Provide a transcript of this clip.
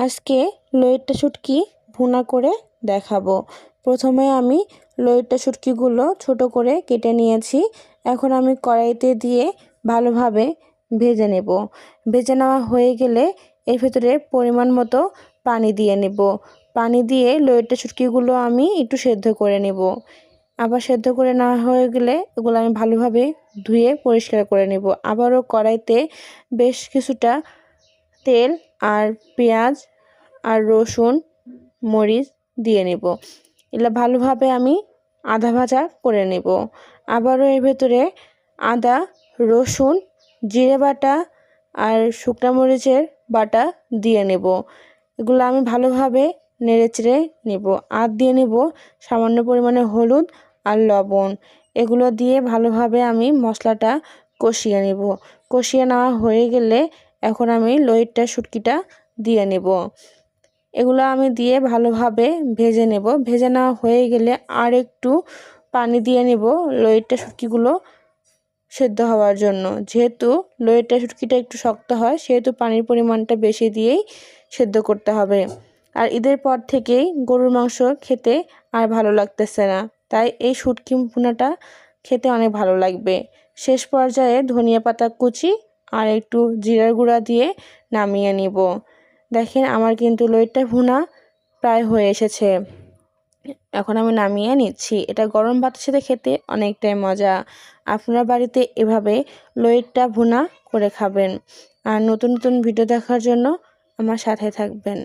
আজকে লইট্টা শুটকি ভুনা করে দেখাবো। প্রথমে আমি লইট্টা শুটকিগুলো ছোট করে কেটে নিয়েছি। এখন আমি কড়াইতে দিয়ে ভালোভাবে ভেজে নেব। ভেজে নেওয়া হয়ে গেলে এর ভেতরে পরিমাণ মতো পানি দিয়ে নেব। পানি দিয়ে লইট্টা শুটকিগুলো আমি একটু সেদ্ধ করে নেব। আবার সেদ্ধ করে নেওয়া হয়ে গেলে এগুলো আমি ভালোভাবে ধুয়ে পরিষ্কার করে নেব। আবারও কড়াইতে বেশ কিছুটা তেল আর পেঁয়াজ আর রসুন, মরিচ দিয়ে নেব। এগুলো ভালোভাবে আমি আধা ভাজা করে নেব। আবারও এর ভেতরে আদা, রসুন, জিরে বাটা আর শুকনো মরিচের বাটা দিয়ে নেব। এগুলো আমি ভালোভাবে নেড়ে চেড়ে নেব। আর দিয়ে নেব সামান্য পরিমাণে হলুদ আর লবণ। এগুলো দিয়ে ভালোভাবে আমি মশলাটা কষিয়ে নেব। কষিয়ে নেওয়া হয়ে গেলে এখন আমি লইট্টা শুটকিটা দিয়ে নেব। এগুলো আমি দিয়ে ভালোভাবে ভেজে নেব। ভেজে নেওয়া হয়ে গেলে আর একটু পানি দিয়ে নেব লইট্টা শুটকিগুলো সেদ্ধ হওয়ার জন্য। যেহেতু লইট্টা শুটকিটা একটু শক্ত হয়, সেহেতু পানির পরিমাণটা বেশি দিয়েই সেদ্ধ করতে হবে। আর ঈদের পর থেকেই গরুর মাংস খেতে আর ভালো লাগতেছে না। তাই এই শুটকি ভুনাটা খেতে অনেক ভালো লাগবে। শেষ পর্যায়ে ধনিয়া পাতা কুচি আর একটু জিরার গুঁড়া দিয়ে নামিয়ে নিব। দেখেন আমার কিন্তু লইট্টা ভুনা প্রায় হয়ে এসেছে। এখন আমি নামিয়ে নিচ্ছি। এটা গরম ভাতের সাথে খেতে অনেকটাই মজা। আপনার বাড়িতে এভাবে লইট্টা ভুনা করে খাবেন। আর নতুন নতুন ভিডিও দেখার জন্য আমার সাথে থাকবেন।